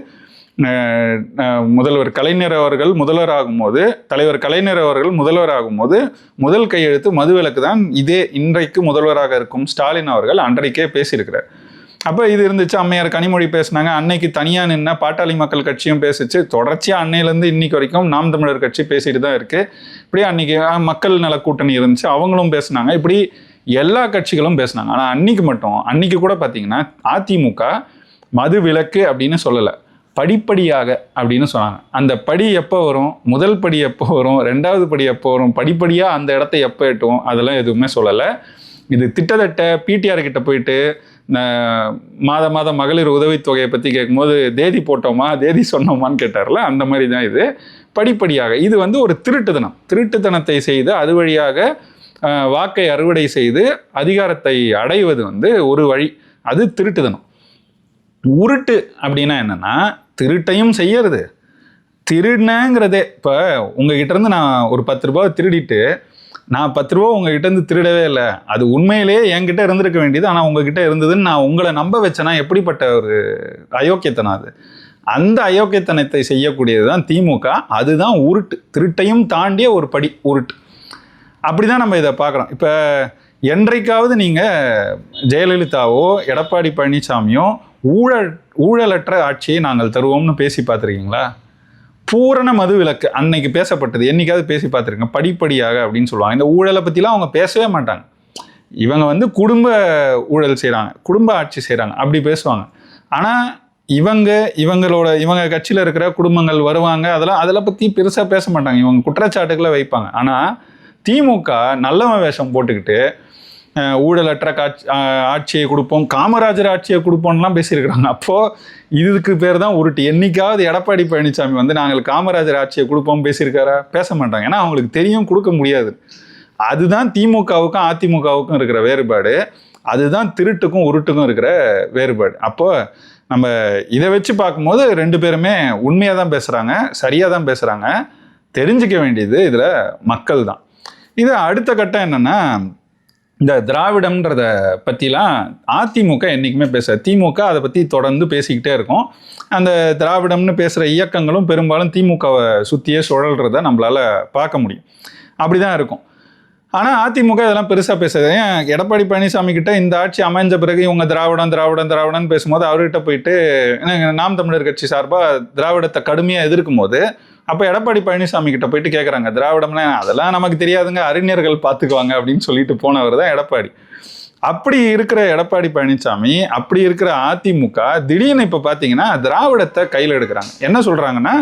முதல்வர் கலைஞர் அவர்கள் முதல்வர் ஆகும்போது தலைவர் கலைஞர் அவர்கள் முதல்வர் ஆகும்போது முதல் கையெழுத்து மதுவிலக்கு தான் இதே இன்றைக்கு முதல்வராக இருக்கும் ஸ்டாலின் அவர்கள் அன்றைக்கே பேசியிருக்கிறார். அப்போ இது இருந்துச்சு அம்மையார் கனிமொழி பேசினாங்க அன்னைக்கு தனியாக நின்ன பாட்டாளி மக்கள் கட்சியும் பேசிச்சு. தொடர்ச்சியாக அன்னையிலேருந்து இன்னைக்கு வரைக்கும் நாம் தமிழர் கட்சி பேசிட்டு தான் இருக்குது இப்படி அன்னைக்கு மக்கள் நல கூட்டணி இருந்துச்சு அவங்களும் பேசுனாங்க. இப்படி எல்லா கட்சிகளும் பேசுனாங்க. ஆனால் அன்னைக்கு மட்டும் அன்னைக்கு கூட பார்த்தீங்கன்னா அதிமுக மது விலக்கு அப்படின்னு சொல்லலை. படிப்படியாக அப்படின்னு சொன்னாங்க. அந்த படி எப்போ வரும்? முதல் படி எப்போ வரும்? ரெண்டாவது படி எப்போ வரும்? படிப்படியாக அந்த இடத்த எப்போ எட்டுவோம் அதெல்லாம் எதுவுமே சொல்லலை. இது திட்டத்தட்ட பிடிஆர் கிட்ட போயிட்டு மாத மாதம் மகளிர் உதவித்தொகையை பற்றி கேட்கும்போது தேதி போட்டோமா? தேதி சொன்னோமான்னு கேட்டார்ல? அந்த மாதிரி தான் இது. படிப்படியாக. இது வந்து ஒரு திருட்டுத்தனம். திருட்டுத்தனத்தை செய்து அது வழியாக வாக்கை அறுவடை செய்து அதிகாரத்தை அடைவது வந்து ஒரு வழி. அது திருட்டுதனம் உருட்டு அப்படின்னா என்னன்னா திருட்டையும் செய்யறது. திருடினங்கிறதே இப்போ உங்ககிட்ட இருந்து நான் ஒரு பத்து ரூபாய் திருடிட்டு நான் பத்து ரூபா உங்ககிட்ட இருந்து திருடவே இல்லை. அது உண்மையிலேயே என்கிட்ட இருந்திருக்க வேண்டியது. ஆனால் உங்ககிட்ட இருந்ததுன்னு நான் உங்களை நம்ப வச்சேன்னா எப்படிப்பட்ட ஒரு அயோக்கியத்தனம் அது? அந்த அயோக்கியத்தனத்தை செய்யக்கூடியது தான் திமுக அதுதான் உருட்டு. திருட்டையும் தாண்டிய ஒரு படி உருட்டு. அப்படி தான் நம்ம இதை பார்க்குறோம். இப்போ என்றைக்காவது நீங்கள் ஜெயலலிதாவோ எடப்பாடி பழனிசாமியோ ஊழல் ஊழலற்ற ஆட்சியை நாங்கள் தருவோம்னு பேசி பார்த்துருக்கீங்களா? பூரண மது விலக்கு அன்னைக்கு பேசப்பட்டது. என்னைக்காவது பேசி பார்த்துருங்க. படிப்படியாக அப்படின்னு சொல்லுவாங்க. இந்த ஊழலை பற்றிலாம் அவங்க பேசவே மாட்டாங்க. இவங்க வந்து குடும்ப ஊழல் செய்கிறாங்க குடும்ப ஆட்சி செய்கிறாங்க அப்படி பேசுவாங்க. ஆனால் இவங்க இவங்களோட இவங்க கட்சியில் இருக்கிற குடும்பங்கள் வருவாங்க. அதெல்லாம் அதெல்லாம் பற்றி பெருசாக பேச மாட்டாங்க. இவங்க குற்றச்சாட்டுகளை வைப்பாங்க. ஆனால் திமுக நல்லவன் வேஷம் போட்டுக்கிட்டு ஊழலற்ற காட்சி ஆட்சியை கொடுப்போம் காமராஜர் ஆட்சியை கொடுப்போம்லாம் பேசியிருக்கிறாங்க. அப்போது இதுக்கு பேர் தான் உருட்டு. என்றைக்காவது எடப்பாடி பழனிசாமி வந்து நாங்கள் காமராஜர் ஆட்சியை கொடுப்போம் பேசியிருக்காரா? பேச மாட்டாங்க. ஏன்னா அவங்களுக்கு தெரியும் கொடுக்க முடியாது. அதுதான் திமுகவுக்கும் அதிமுகவுக்கும் இருக்கிற வேறுபாடு. அதுதான் திருட்டுக்கும் உருட்டுக்கும் இருக்கிற வேறுபாடு. அப்போது நம்ம இதை வச்சு பார்க்கும்போது ரெண்டு பேருமே உண்மையாக தான் பேசுகிறாங்க சரியாக தான் பேசுகிறாங்க தெரிஞ்சுக்க வேண்டியது இதில் மக்கள் தான். இது அடுத்த கட்டம் என்னென்னா இந்த திராவிடம்ன்றத பற்றிலாம் அதிமுக என்றைக்குமே பேச திமுக அதை பற்றி தொடர்ந்து பேசிக்கிட்டே இருக்கும். அந்த திராவிடம்னு பேசுகிற இயக்கங்களும் பெரும்பாலும் திமுகவை சுற்றியே சுழல்றத நம்மளால் பார்க்க முடியும். அப்படி தான் இருக்கும். ஆனால் அதிமுக இதெல்லாம் பெருசாக பேசுது. ஏன் எடப்பாடி பழனிசாமி கிட்ட இந்த ஆட்சி அமைஞ்ச பிறகு இவங்க திராவிடம் திராவிடம் திராவிடம்னு பேசும்போது அவர்கிட்ட போயிட்டு நாம் தமிழர் கட்சி சார்பாக திராவிடத்தை கடுமையாக எதிர்க்கும் போது அப்போ எடப்பாடி பழனிசாமி கிட்ட போயிட்டு கேட்குறாங்க திராவிடம்னா அதெல்லாம் நமக்கு தெரியாதுங்க அறிஞர்கள் பார்த்துக்குவாங்க அப்படின்னு சொல்லிட்டு போனவர் தான் எடப்பாடி. அப்படி இருக்கிற எடப்பாடி பழனிசாமி அப்படி இருக்கிற அதிமுக திடீர்னு இப்போ பார்த்தீங்கன்னா திராவிடத்தை கையில் எடுக்கிறாங்க. என்ன சொல்கிறாங்கன்னா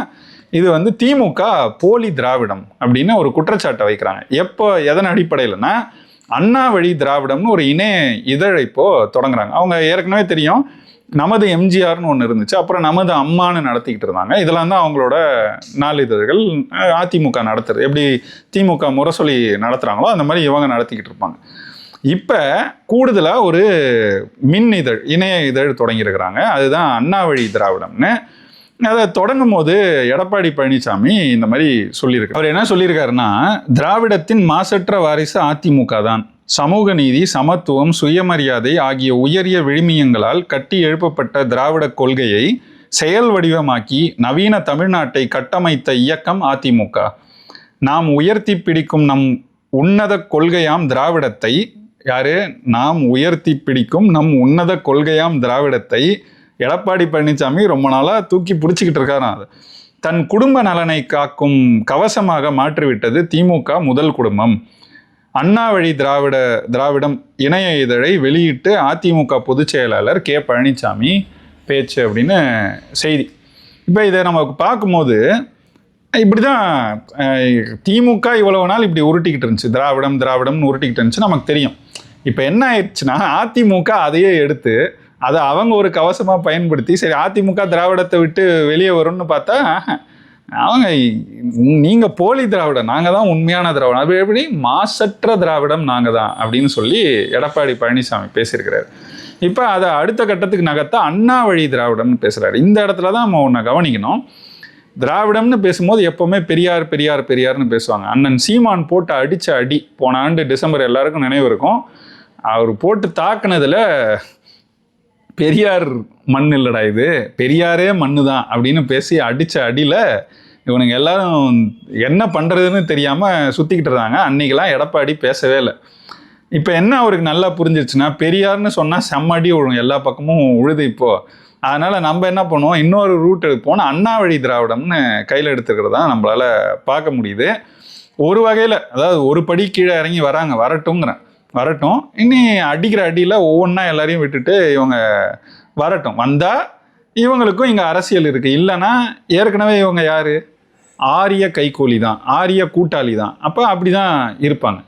இது வந்து திமுக போலி திராவிடம் அப்படின்னு ஒரு குற்றச்சாட்டை வைக்கிறாங்க. எப்போ எதன் அடிப்படையில்னா அண்ணா வழி திராவிடம்னு ஒரு இணைய இதழை இப்போ தொடங்குறாங்க. அவங்க ஏற்கனவே தெரியும் நமது எம்ஜிஆர்னு ஒன்று இருந்துச்சு. அப்புறம் நமது அம்மான்னு நடத்திக்கிட்டு இருந்தாங்க. இதெல்லாம் தான் அவங்களோட நாளிதழ்கள். அதிமுக நடத்துறது. எப்படி திமுக முரசொலி நடத்துகிறாங்களோ அந்த மாதிரி இவங்க நடத்திக்கிட்டு இருப்பாங்க. இப்போ கூடுதலாக ஒரு மின் இதழ் இணைய இதழ் தொடங்கியிருக்கிறாங்க. அதுதான் அண்ணாவழி திராவிடம்னு. அதை தொடங்கும் போது எடப்பாடி பழனிசாமி இந்த மாதிரி சொல்லியிருக்காரு. அவர் என்ன சொல்லியிருக்காருன்னா திராவிடத்தின் மாசற்ற வாரிசு அதிமுக தான். சமூக நீதி சமத்துவம் சுயமரியாதை ஆகிய உயரிய விழுமியங்களால் கட்டி எழுப்பப்பட்ட திராவிட கொள்கையை செயல் வடிவமாக்கி நவீன தமிழ்நாட்டை கட்டமைத்த இயக்கம் அதிமுக. நாம் உயர்த்தி பிடிக்கும் நம் உன்னத கொள்கையாம் திராவிடத்தை யாரு? நாம் உயர்த்தி பிடிக்கும் நம் உன்னத கொள்கையாம் திராவிடத்தை எடப்பாடி பழனிசாமி ரொம்ப நாளாக தூக்கி பிடிச்சிக்கிட்டு இருக்காராம் அது. தன் குடும்ப நலனை காக்கும் கவசமாக மாற்றிவிட்டது திமுக முதல் குடும்பம். அண்ணா வழி திராவிட திராவிடம் இணைய இதழை வெளியிட்டு அதிமுக பொதுச் செயலாளர் கே. பழனிசாமி பேச்சு அப்படின்னு செய்தி. இப்போ இதை நம்ம பார்க்கும்போது இப்படி தான் திமுக இவ்வளவு நாள் இப்படி உருட்டிக்கிட்டு இருந்துச்சு. திராவிடம் திராவிடம்னு உருட்டிக்கிட்டு இருந்துச்சு நமக்கு தெரியும். இப்போ என்ன ஆயிடுச்சுன்னா அதிமுக அதையே எடுத்து அதை அவங்க ஒரு கவசமாக பயன்படுத்தி சரி அதிமுக திராவிடத்தை விட்டு வெளியே வரும்னு பார்த்தா அவங்க நீங்கள் போலி திராவிடம் நாங்கள் தான் உண்மையான திராவிடம். அது எப்படி மாசற்ற திராவிடம் நாங்கள் தான் அப்படின்னு சொல்லி எடப்பாடி பழனிசாமி பேசியிருக்கிறாரு. இப்போ அதை அடுத்த கட்டத்துக்கு நகர்த்த அண்ணா வழி திராவிடம்னு பேசுகிறாரு இந்த இடத்துல தான் நம்ம ஒன்று கவனிக்கணும். திராவிடம்னு பேசும்போது எப்போவுமே பெரியார் பெரியார் பெரியார்னு பேசுவாங்க. அண்ணன் சீமான் போட்டு அடித்த அடி போன ஆண்டு டிசம்பர் எல்லாருக்கும் நினைவு இருக்கும். அவர் போட்டு தாக்குனதில் பெரியார் மண் இல்லடா இது. பெரியாரே மண்ணு தான் அப்படின்னு பேசி அடித்த அடியில் இவனுங்க எல்லாரும் என்ன பண்ணுறதுன்னு தெரியாமல் சுற்றிக்கிட்டு இருந்தாங்க. அன்றைக்கெலாம் எடப்பாடி பேசவே இல்லை. இப்போ என்ன அவருக்கு நல்லா புரிஞ்சிருச்சுன்னா பெரியார்னு சொன்னால் செம்மடி விழும் எல்லா பக்கமும் உழுது இப்போது அதனால் நம்ம என்ன பண்ணுவோம்? இன்னொரு ரூட் எடுப்போம். அண்ணா வழி திராவிடம்னு கையில் எடுத்துக்கிறது தான் நம்மளால் பார்க்க முடியுது. ஒரு வகையில் அதாவது ஒரு படி கீழே இறங்கி வராங்க. வரட்டுங்கிறேன் வரட்டும். இனி அடிக்கிற அடியில் ஒவ்வொன்றா எல்லாரையும் விட்டுட்டு இவங்க வரட்டும். வந்தால் இவங்களுக்கும் இங்கே அரசியல் இருக்குது இல்லைன்னா ஏற்கனவே இவங்க யார்? ஆரிய கைகூலி தான். ஆரிய கூட்டாளி தான். அப்போ அப்படி தான் இருப்பாங்க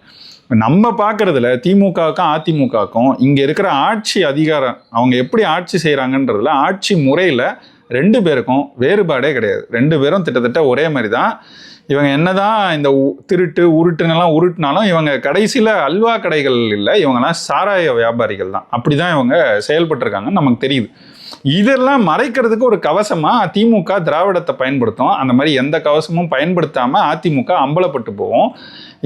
நம்ம பார்க்குறதுல திமுகவுக்கும் அதிமுகவுக்கும் இங்கே இருக்கிற ஆட்சி அதிகாரம் அவங்க எப்படி ஆட்சி செய்கிறாங்கன்றதுல ஆட்சி முறையில் ரெண்டு பேருக்கும் வேறுபாடே கிடையாது. ரெண்டு பேரும் கிட்டத்தட்ட ஒரே மாதிரி தான் இவங்க என்னதான் இந்த உ- திருட்டு உருட்டுன்னெல்லாம் உருட்டுனாலும் இவங்க கடைசியில் அல்வா கடைகள் இல்லை இவங்கெல்லாம் சாராய வியாபாரிகள் தான். அப்படி தான் இவங்க செயல்பட்டிருக்காங்கன்னு நமக்கு தெரியுது. இதெல்லாம் மறைக்கிறதுக்கு ஒரு கவசமாக திமுக திராவிடத்தை பயன்படுத்தும். அந்த மாதிரி எந்த கவசமும் பயன்படுத்தாமல் அதிமுக அம்பலப்பட்டு போவோம்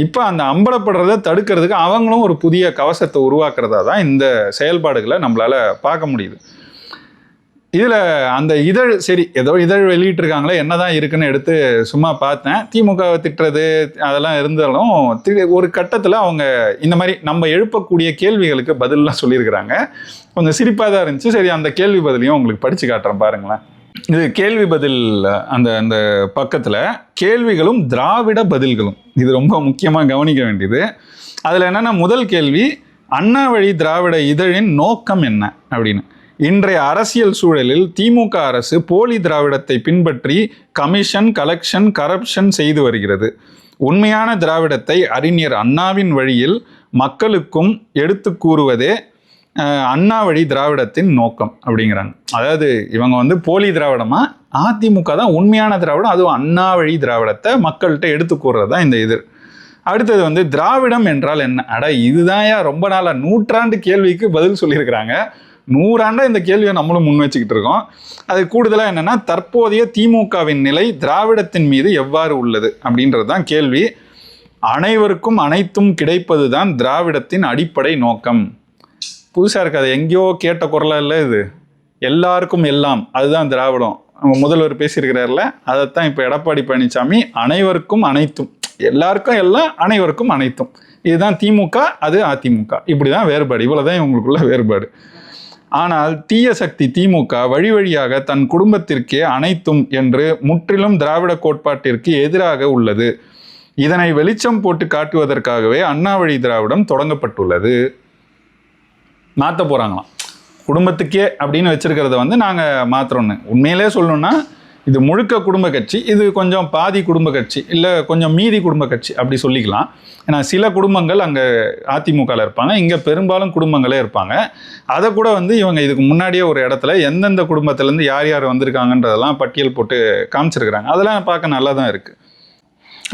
இப்போ அந்த அம்பலப்படுறத தடுக்கிறதுக்கு அவங்களும் ஒரு புதிய கவசத்தை உருவாக்குறதா தான் இந்த செயல்பாடுகளை நம்மளால் பார்க்க முடியுது. இதில் அந்த இதழ் சரி ஏதோ இதழ் வெளியிட்டிருக்காங்களே என்னதான் இருக்குன்னு எடுத்து சும்மா பார்த்தேன். திமுக திட்டுறது அதெல்லாம் இருந்தாலும் ஒரு கட்டத்தில் அவங்க இந்த மாதிரி நம்ம எழுப்பக்கூடிய கேள்விகளுக்கு பதிலெலாம் சொல்லியிருக்கிறாங்க. கொஞ்சம் சிரிப்பாக தான் இருந்துச்சு. சரி அந்த கேள்வி பதிலையும் உங்களுக்கு படித்து காட்டுறேன் பாருங்களேன். இது கேள்வி பதில் அந்த அந்த பக்கத்தில் கேள்விகளும் திராவிட பதில்களும். இது ரொம்ப முக்கியமாக கவனிக்க வேண்டியது. அதில் என்னென்னா முதல் கேள்வி அண்ணா வழி திராவிட இதழின் நோக்கம் என்ன? அப்படின்னு. இன்றைய அரசியல் சூழலில் திமுக அரசு போலி திராவிடத்தை பின்பற்றி கமிஷன் கலெக்ஷன் கரப்ஷன் செய்து வருகிறது. உண்மையான திராவிடத்தை அறிஞர் அண்ணாவின் வழியில் மக்களுக்கும் எடுத்து கூறுவதே அண்ணா வழி திராவிடத்தின் நோக்கம் அப்படிங்கிறாங்க. அதாவது இவங்க வந்து போலி திராவிடமா? அதிமுக தான் உண்மையான திராவிடம் அதுவும் அண்ணா வழி திராவிடத்தை மக்கள்கிட்ட எடுத்து கூறுறது தான் இந்த இது. அடுத்தது வந்து திராவிடம் என்றால் என்ன? அட இதுதான் ரொம்ப நாளாக நூற்றாண்டு கேள்விக்கு பதில் சொல்லியிருக்கிறாங்க. நூறாண்டா இந்த கேள்வியை நம்மளும் முன் வச்சுக்கிட்டு இருக்கோம். அது கூடுதலாக என்னென்னா தற்போதைய திமுகவின் நிலை திராவிடத்தின் மீது எவ்வாறு உள்ளது அப்படின்றது தான் கேள்வி. அனைவருக்கும் அனைத்தும் கிடைப்பது தான் திராவிடத்தின் அடிப்படை நோக்கம். புதுசாக இருக்காது எங்கேயோ கேட்ட குரலாக இல்லை இது. எல்லாருக்கும் எல்லாம் அதுதான் திராவிடம். நம்ம முதல்வர் பேசியிருக்கிறார்ல அதைத்தான் இப்போ எடப்பாடி பழனிசாமி அனைவருக்கும் அனைத்தும். எல்லாருக்கும் எல்லாம் அனைவருக்கும் அனைத்தும். இதுதான் திமுக அது அதிமுக. இப்படி தான் வேறுபாடு. இவ்வளோதான் இவங்களுக்குள்ள வேறுபாடு. ஆனால் தீய சக்தி திமுக வழி வழியாக தன் குடும்பத்திற்கே அனைத்தும் என்று முற்றிலும் திராவிட கோட்பாட்டிற்கு எதிராக உள்ளது. இதனை வெளிச்சம் போட்டு காட்டுவதற்காகவே அண்ணா வழி திராவிடம் தொடங்கப்பட்டுள்ளது. மாற்ற போகிறாங்களாம் குடும்பத்துக்கே அப்படின்னு வச்சுருக்கிறத வந்து நாங்கள் மாற்றுறோன்னு உண்மையிலே சொல்லணும்னா இது முழுக்க குடும்ப கட்சி இது கொஞ்சம் பாதி குடும்ப கட்சி இல்லை கொஞ்சம் மீதி குடும்ப கட்சி அப்படி சொல்லிக்கலாம். ஏன்னா சில குடும்பங்கள் அங்கே அதிமுகவில் இருப்பாங்க இங்கே பெரும்பாலும் குடும்பங்களே இருப்பாங்க. அதை கூட வந்து இவங்க இதுக்கு முன்னாடியே ஒரு இடத்துல எந்தெந்த குடும்பத்துலேருந்து யார் யார் வந்திருக்காங்கன்றதெல்லாம் பட்டியல் போட்டு காமிச்சிருக்கிறாங்க. அதெல்லாம் பார்க்க நல்லா தான் இருக்குது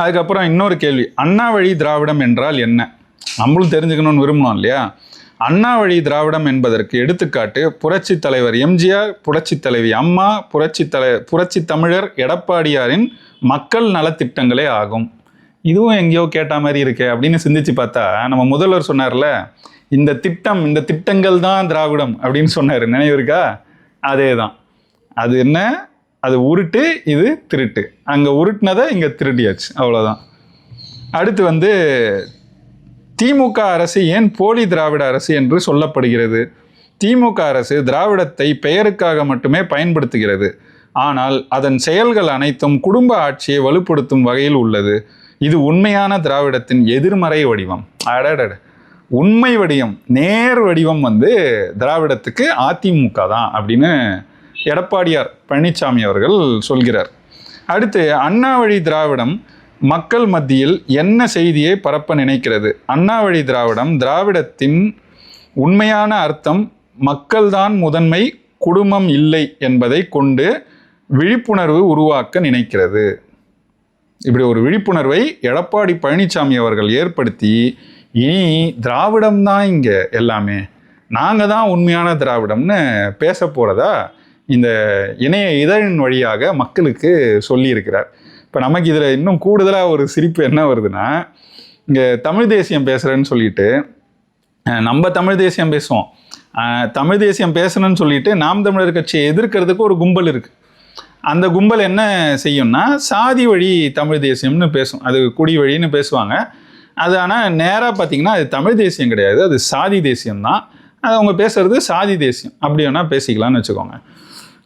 அதுக்கப்புறம் இன்னொரு கேள்வி அண்ணா வழி திராவிடம் என்றால் என்ன? நம்மளும் தெரிஞ்சுக்கணும்னு விரும்பணும் இல்லையா? அண்ணா வழி திராவிடம் என்பதற்கு எடுத்துக்காட்டு புரட்சி தலைவர் எம்ஜிஆர் புரட்சி தலைவி அம்மா புரட்சி தலை புரட்சி தமிழர் எடப்பாடியாரின் மக்கள் நலத்திட்டங்களே ஆகும். இதுவும் எங்கேயோ கேட்ட மாதிரி இருக்கே அப்படின்னு சிந்திச்சு பார்த்தா நம்ம முதல்வர் சொன்னார்ல இந்த திட்டம் இந்த திட்டங்கள் தான் திராவிடம் அப்படின்னு சொன்னார். நினைவு இருக்கா? அதே தான் அது என்ன? அது உருட்டு இது திருட்டு. அங்கே உருட்டுனதை இங்கே திருட்டியாச்சு அவ்வளோதான் அடுத்து வந்து திமுக அரசு ஏன் போலி திராவிட அரசு என்று சொல்லப்படுகிறது? திமுக அரசு திராவிடத்தை பெயருக்காக மட்டுமே பயன்படுத்துகிறது. ஆனால் அதன் செயல்கள் அனைத்தும் குடும்ப ஆட்சியை வலுப்படுத்தும் வகையில் உள்ளது. இது உண்மையான திராவிடத்தின் எதிர்மறை வடிவம். அடடட. உண்மை வடிவம் நேர் வடிவம் வந்து திராவிடத்துக்கு அதிமுக தான் அப்படின்னு எடப்பாடியார் பழனிசாமி அவர்கள் சொல்கிறார். அடுத்து அண்ணா வழி திராவிடம் மக்கள் மத்தியில் என்ன செய்தியை பரப்ப நினைக்கிறது? அண்ணாவழி திராவிடம் திராவிடத்தின் உண்மையான அர்த்தம் மக்கள்தான் முதன்மை குடும்பம் இல்லை என்பதை கொண்டு விழிப்புணர்வு உருவாக்க நினைக்கிறது. இப்படி ஒரு விழிப்புணர்வை எடப்பாடி பழனிசாமி அவர்கள் ஏற்படுத்தி இனி திராவிடம் தான் இங்கே எல்லாமே. நாங்கள் தான் உண்மையான திராவிடம்னு பேச போகிறதா இந்த இணைய இதழின் வழியாக மக்களுக்கு சொல்லியிருக்கிறார். இப்போ நமக்கு இதில் இன்னும் கூடுதலாக ஒரு சிரிப்பு என்ன வருதுன்னா இங்கே தமிழ் தேசியம் பேசுகிறேன்னு சொல்லிட்டு நம்ம தமிழ் தேசியம் பேசுவோம். தமிழ் தேசியம் பேசணும்னு சொல்லிட்டு நாம் தமிழர் கட்சியை எதிர்க்கிறதுக்கு ஒரு கும்பல் இருக்குது அந்த கும்பல் என்ன செய்யும்னா சாதி வழி தமிழ் தேசியம்னு பேசும். அது குடி வழின்னு பேசுவாங்க. அது ஆனால் நேராக பார்த்தீங்கன்னா அது தமிழ் தேசியம் கிடையாது. அது சாதி தேசியம் தான் அது அவங்க பேசுறது சாதி தேசியம். அப்படி வேணால் பேசிக்கலாம்னு வச்சுக்கோங்க.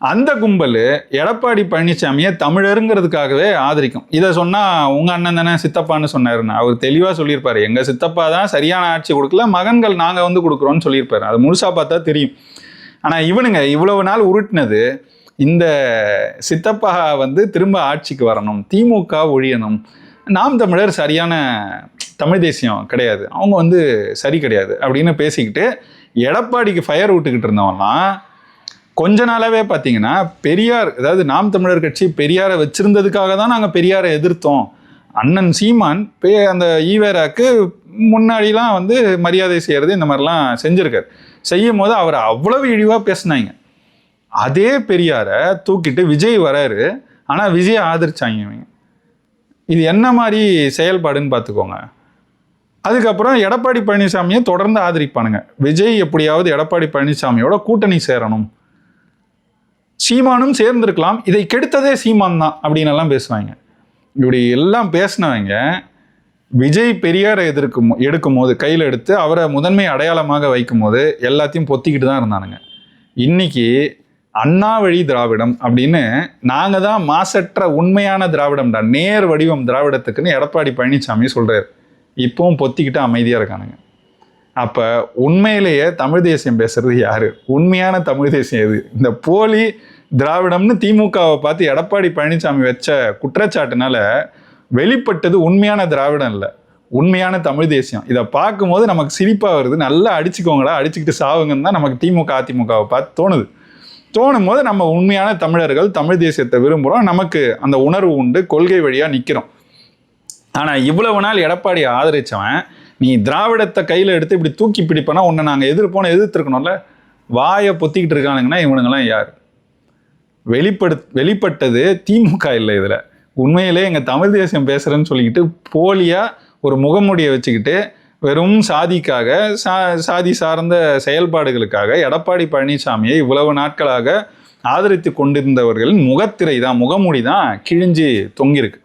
அந்த கும்பல் எடப்பாடி பழனிசாமியை தமிழருங்கிறதுக்காகவே ஆதரிக்கும். இதை சொன்னால் உங்கள் அண்ணன் தானே சித்தப்பான்னு சொன்னாருன்னு. அவர் தெளிவாக சொல்லியிருப்பார். எங்கள் சித்தப்பா தான் சரியான ஆட்சி கொடுக்கல மகன்கள் நாங்கள் வந்து கொடுக்குறோன்னு சொல்லியிருப்பாரு. அது முழுசாக பார்த்தா தெரியும். ஆனால் இவனுங்க இவ்வளவு நாள் உருட்டினது இந்த சித்தப்பா வந்து திரும்ப ஆட்சிக்கு வரணும் திமுக ஒழியணும். நாம் தமிழர் சரியான தமிழ் தேசியம் கிடையாது. அவங்க வந்து சரி கிடையாது அப்படின்னு பேசிக்கிட்டு எடப்பாடிக்கு ஃபயர் விட்டுக்கிட்டு இருந்தவன்லாம் கொஞ்ச நாளாவே பார்த்தீங்கன்னா பெரியார் அதாவது நாம் தமிழர் கட்சி பெரியாரை வச்சிருந்ததுக்காக தான் நாங்கள் பெரியாரை எதிர்த்தோம். அண்ணன் சீமான் பே அந்த ஈவேராக்கு முன்னாடிலாம் வந்து மரியாதை செய்கிறது இந்த மாதிரிலாம் செஞ்சுருக்காரு. செய்யும் போது அவர் அவ்வளவு இழிவாக பேசினாங்க. அதே பெரியாரை தூக்கிட்டு விஜய் வராரு. ஆனால் விஜய் ஆதரிச்சாங்க இவங்க. இது என்ன மாதிரி செயல்பாடுன்னு பார்த்துக்கோங்க அதுக்கப்புறம் எடப்பாடி பழனிசாமியை தொடர்ந்து ஆதரிப்பானுங்க. விஜய் எப்படியாவது எடப்பாடி பழனிசாமியோட கூட்டணி சேரணும். சீமானும் சேர்ந்திருக்கலாம். இதை கெடுத்ததே சீமான் தான் அப்படின்னு எல்லாம் பேசுவாங்க. இப்படி எல்லாம் பேசினவங்க விஜய் பெரியாரை எதிர்க்கும் எடுக்கும் போது கையில் எடுத்து அவரை முதன்மை அடையாளமாக வைக்கும் போது எல்லாத்தையும் பொத்திக்கிட்டு தான் இருந்தானுங்க. இன்னைக்கு அண்ணா வழி திராவிடம் அப்படின்னு நாங்கள் தான் மாசற்ற உண்மையான திராவிடம்டா நேர் வடிவம் திராவிடத்துக்குன்னு எடப்பாடி பழனிசாமி சொல்கிறார் இப்போவும் பொத்திக்கிட்டு அமைதியாக இருக்கானுங்க. அப்போ உண்மையிலேயே தமிழ் தேசியம் பேசுறது யாரு? உண்மையான தமிழ் தேசியம் எது? இந்த போலி திராவிடம்னு திமுகவை பார்த்து எடப்பாடி பழனிசாமி வச்ச குற்றச்சாட்டுனால வெளிப்பட்டது உண்மையான திராவிடம் இல்லை. உண்மையான தமிழ் தேசியம். இதை பார்க்கும்போது நமக்கு சிரிப்பாக வருது. நல்லா அடிச்சுக்கோங்களா அடிச்சுக்கிட்டு சாவுங்கன்னு தான் நமக்கு திமுக அதிமுகவை பார்த்து தோணுது. தோணும் போது நம்ம உண்மையான தமிழர்கள் தமிழ் தேசியத்தை விரும்புகிறோம் நமக்கு அந்த உணர்வு உண்டு கொள்கை வழியாக நிற்கிறோம் ஆனால் இவ்வளவு நாள் எடப்பாடி ஆதரித்தவன் நீ திராவிடத்தை கையில் எடுத்து இப்படி தூக்கி பிடிப்பனா உன்னை நாங்கள் எதிர்ப்போன்னு எதிர்த்துருக்கணும்ல? வாயை பொத்திக்கிட்டு இருக்கானுங்கன்னா இவனுங்கெல்லாம் யார்? வெளிப்படு வெளிப்பட்டது திமுக இல்லை இதில். உண்மையிலே எங்கள் தமிழ் தேசியம் பேசுகிறேன்னு சொல்லிக்கிட்டு போலியாக ஒரு முகமுடியை வச்சுக்கிட்டு வெறும் சாதிக்காக சா சாதி சார்ந்த செயல்பாடுகளுக்காக எடப்பாடி பழனிசாமியை இவ்வளவு நாட்களாக ஆதரித்து கொண்டிருந்தவர்களின் முகத்திரை தான் முகமூடி தான் கிழிஞ்சு தொங்கியிருக்கு.